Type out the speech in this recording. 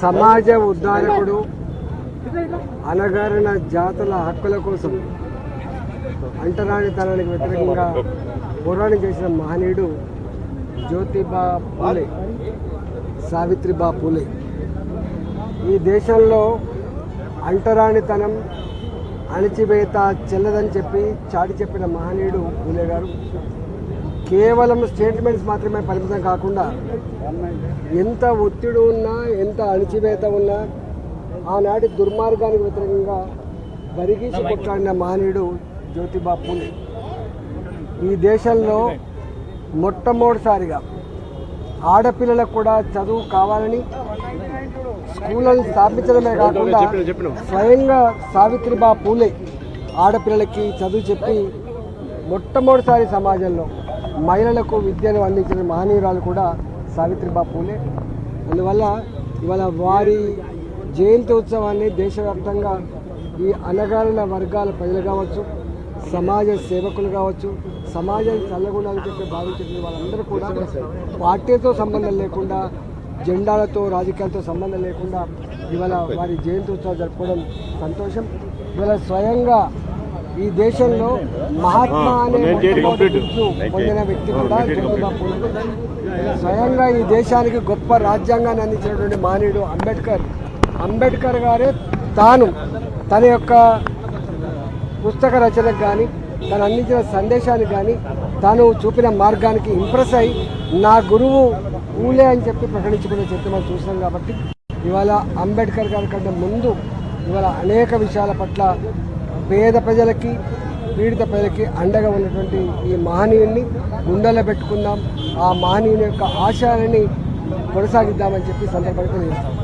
సమాజ ఉద్ధారకుడు అనగారిన జాతుల హక్కుల కోసం అంటరానితనానికి వ్యతిరేకంగా పోరాటం చేసిన మహనీయుడు జ్యోతిబా పూలే సావిత్రిబా పూలే. ఈ దేశంలో అంటరానితనం అణచివేత చెల్లదని చెప్పి చాటి చెప్పిన మహనీయుడు పూలే గారు కేవలం స్టేట్మెంట్స్ మాత్రమే పరిమితం కాకుండా ఎంత ఒత్తిడి ఉన్నా ఎంత అణచివేత ఉన్నా ఆనాటి దుర్మార్గానికి వ్యతిరేకంగా బరిగీసి కొట్లాడిన మహనీయుడు జ్యోతిబా పూలే. ఈ దేశంలో మొట్టమొదటిసారిగా ఆడపిల్లలకు కూడా చదువు కావాలని స్కూళ్ళను స్థాపించడమే కాకుండా స్వయంగా సావిత్రిబా పూలే ఆడపిల్లలకి చదువు చెప్పి మొట్టమొదటిసారి సమాజంలో మహిళలకు విద్యను అందించిన మహనీయురాలు కూడా సావిత్రిబా పూలే. అందువల్ల ఇవాళ వారి జయంతి ఉత్సవాన్ని దేశవ్యాప్తంగా ఈ అనగారిన వర్గాల ప్రజలు కావచ్చు సమాజ సేవకులు కావచ్చు సమాజాన్ని చల్లగొండాలని చెప్పి భావించిన వాళ్ళందరూ కూడా పార్టీతో సంబంధం లేకుండా జెండాలతో రాజకీయాలతో సంబంధం లేకుండా ఇవాళ వారి జయంతి ఉత్సవాలు జరుపుకోవడం సంతోషం. ఇవాళ స్వయంగా ఈ దేశంలో మహాత్మా అనే పొందిన వ్యక్తి కూడా స్వయంగా ఈ దేశానికి గొప్ప రాజ్యాంగాన్ని అందించినటువంటి మానవుడు అంబేద్కర్. అంబేద్కర్ గారే తాను తన యొక్క పుస్తక రచనకు కానీ తను అందించిన సందేశానికి కానీ తాను చూపిన మార్గానికి ఇంప్రెస్ అయి నా గురువు ఊలే అని చెప్పి ప్రకటించుకునే చెప్తే మనం చూసాం కాబట్టి ఇవాళ అంబేద్కర్ గారి కంటే ముందు ఇవాళ అనేక విషయాల పట్ల పేద ప్రజలకి పీడిత ప్రజలకి అండగా ఉన్నటువంటి ఈ మహనీయుడిని గుండెల్లో పెట్టుకుందాం. ఆ మహనీయుని యొక్క ఆశయాలని కొనసాగిద్దామని చెప్పి సందర్భంగా తెలియజేస్తాం.